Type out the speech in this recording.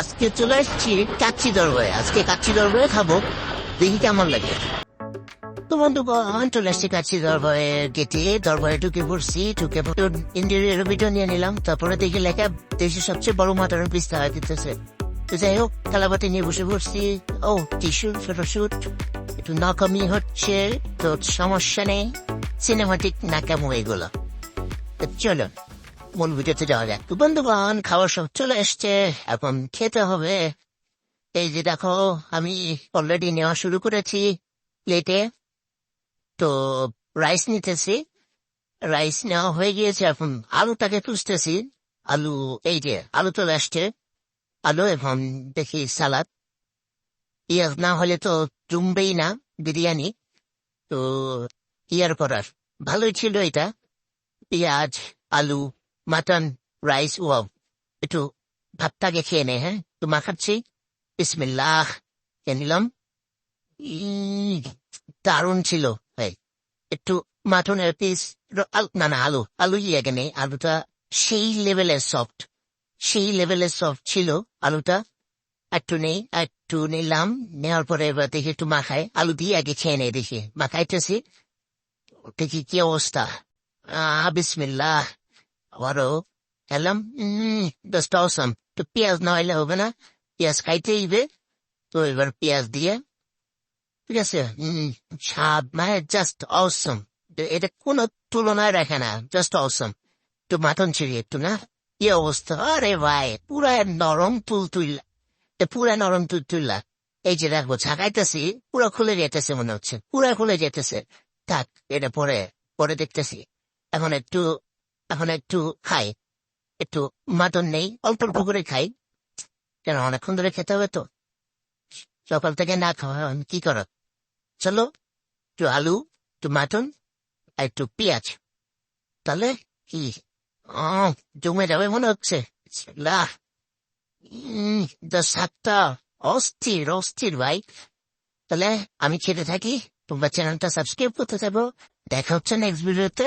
আজকে চলে এসেছি কাচ্চি দরবারে। আজকে কাচ্চি দরবারে খাব। দেখি কেমন লাগে। তো বন্ধুগণ চলে এসছি কাচ্চি দরবারে গেটে। দরবারে ঢুকে পড়ছি, ঢুকে ইন্টেরিয়র ভিডিও নিয়ে নিলাম। তারপরে দেখি লেখা দেশের সবচেয়ে বড় মাটনের পিস্তা হয়ে দিতেছে। তো যাই হোক কালাবাতি নিয়ে বসে পড়ছি। ও, টিস্যু, ফটোশুট। একটু নাকামি হচ্ছে, তো সমস্যা নেই। সিনেমাটিক নাকামো এগুলো। তো চলো মূল ভিডিওতে যাওয়া যাক। তো বন্ধুগণ, খাওয়ার সব চলে এসছে। এখন খেতে হবে। এই যে দেখো, আমি অলরেডি নেওয়া শুরু করেছি প্লেটে তো রাইস নিতেছি। রাইস নেওয়া হয়ে গিয়েছে। এখন আলুটাকে খুঁজতেছি আলু, এই যে আলু চলে আসছে। আলু এখন দেখি সালাদ। ইয়ার না হলে তো জমবেই না বিরিয়ানি। তো ইয়ার করার ভালোই ছিল এটা। পেঁয়াজ, আলু মাটন রাইস ও একটু ভাতটাকে খেয়ে নে হ্যাঁ তো মাখাচ্ছি বিসমিল্লাহ খেয়ে নিলাম দারুণ ছিল ভাই একটু মাটনের পিস না না আলু আলু ইয়ে নেই আলুটা সেই লেভেলের সফট সেই লেভেলের সফট ছিল আলুটা একটু নেই একটু নিলাম নেওয়ার পরে এবার দেখি একটু মাখায় আলু দিয়ে আগে খেয়ে নেই দেখি মাখাইতেছি দেখি কি অবস্থা আহ বিসমিল্লাহ আবারও এলাম জাস্ট অসম তো পেঁয়াজ না হইলে হবে না পেঁয়াজ খাইতে হইবে তো এবার পেঁয়াজ দিয়ে ঠিক আছে উম, মানে জাস্ট অসম এটা কোনো তুলনায় রাখে না জাস্ট অসম তো মাটন ছিড়ি একটু না কি অবস্থা আরে ভাই পুরা নরম তুল তুইলা পুরা নরম তুল তুইলা এই যে রাখব ঝাঁকাইতেছি পুরো খুলে যেতেছে মনে হচ্ছে পুরা খুলে যেতেছে থাক এটা পরে পরে দেখতেছি এখন একটু এখন একটু খাই। একটু মাটন নেই, অল্প অল্প করে খাই। কেন, অনেকক্ষণ ধরে খেতে হবে তো। সকাল থেকে না খাওয়া কি কর চলো, একটু আলু, একটু মাটন, আর একটু পেঁয়াজ। তাহলে কি? জমে যাবে মনে হচ্ছে। সাতটা অস্থির অস্থির ভাই। তাহলে আমি খেতে থাকি। তোমরা চ্যানেলটা সাবস্ক্রাইব করতে থাকো। দেখা হচ্ছে নেক্সট ভিডিওতে